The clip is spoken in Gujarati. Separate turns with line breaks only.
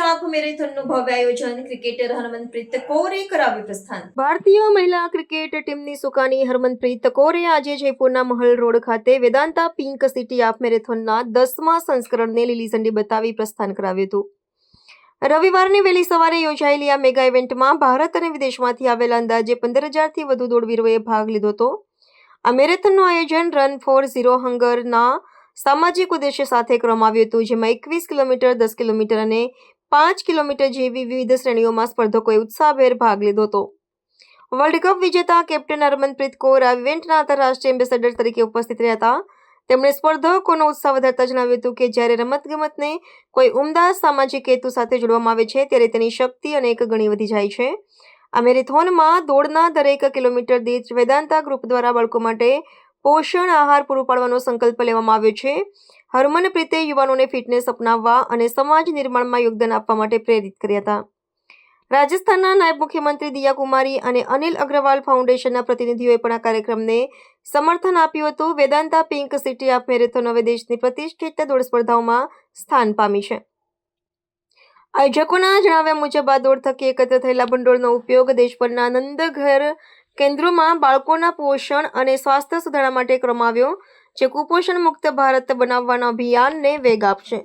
હાફ મેરેથોનનું ભવ્ય આયોજન ક્રિકેટર હરમનપ્રીત કૌરે કરાવ્યું પ્રસ્થાન.
ભારતીય મહિલા ક્રિકેટ ટીમની સુકાની હરમનપ્રીત કૌરે આજે જયપુરના મહલ રોડ ખાતે વેદાંતા પિંક સિટી હાફ મેરેથોનના દસમા સંસ્કરણને લીલી ઝંડી બતાવી પ્રસ્થાન કરાવ્યું હતું. રવિવારની વહેલી સવારે યોજાયેલી આ મેગા ઇવેન્ટમાં ભારત અને વિદેશમાંથી આવેલા અંદાજે પંદર હજારથી વધુ દોડવીરોએ ભાગ લીધો હતો. આ મેરેથોનનું આયોજન રન ફોર ઝીરો હંગરના સામાજિક ઉદ્દેશ્ય સાથે કરવામાં આવ્યું હતું, જેમાં એકવીસ કિલોમીટર, દસ કિલોમીટર અને પાંચ કિલોમીટર જેવી વિવિધ શ્રેણીઓમાં સ્પર્ધકોએ ઉત્સાહભેર ભાગ લીધો હતો. વર્લ્ડ કપ વિજેતા કેપ્ટન હરમનપ્રીત કૌર આ ઇવેન્ટના આંતરરાષ્ટ્રીય એમ્બેસેડર તરીકે ઉપસ્થિત રહ્યા હતા. તેમણે સ્પર્ધકોનો ઉત્સાહ વધારતા જણાવ્યું હતું કે જ્યારે રમતગમતને કોઈ ઉમદા સામાજિક હેતુ સાથે જોડવામાં આવે છે, ત્યારે તેની શક્તિ અનેક ગણી વધી જાય છે. આ મેરેથોનમાં દોડના દરેક કિલોમીટર દીઠ વેદાંતા ગ્રુપ દ્વારા બાળકો માટે પોષણ આહાર પૂરો પાડવાનો સંકલ્પ લેવામાં આવ્યો છે. હરમનપ્રીતે યુવાનોને ફિટનેસ અપનાવવા અને સમાજ નિર્માણમાં યોગદાન આપવા માટે પ્રેરિત કર્યા હતા. રાજસ્થાનના નાયબ મુખ્યમંત્રી દિયા કુમારી અને અનિલ અગ્રવાલ ફાઉન્ડેશનના પ્રતિનિધિઓએ પણ આ કાર્યક્રમને સમર્થન આપ્યું હતું. Vedanta pink city half marathon હવે દેશની પ્રતિષ્ઠિત દોડ સ્પર્ધાઓમાં સ્થાન પામી છે. આયોજકોના જણાવ્યા મુજબ આ દોડ થકી એકત્ર થયેલા ભંડોળનો ઉપયોગ દેશભરના નંદઘર કેન્દ્રોમાં બાળકોના પોષણ અને સ્વાસ્થ્ય સુધારણા માટે કરવામાં આવ્યો, જે કુપોષણ મુક્ત ભારત બનાવવાના અભિયાનને વેગ આપશે.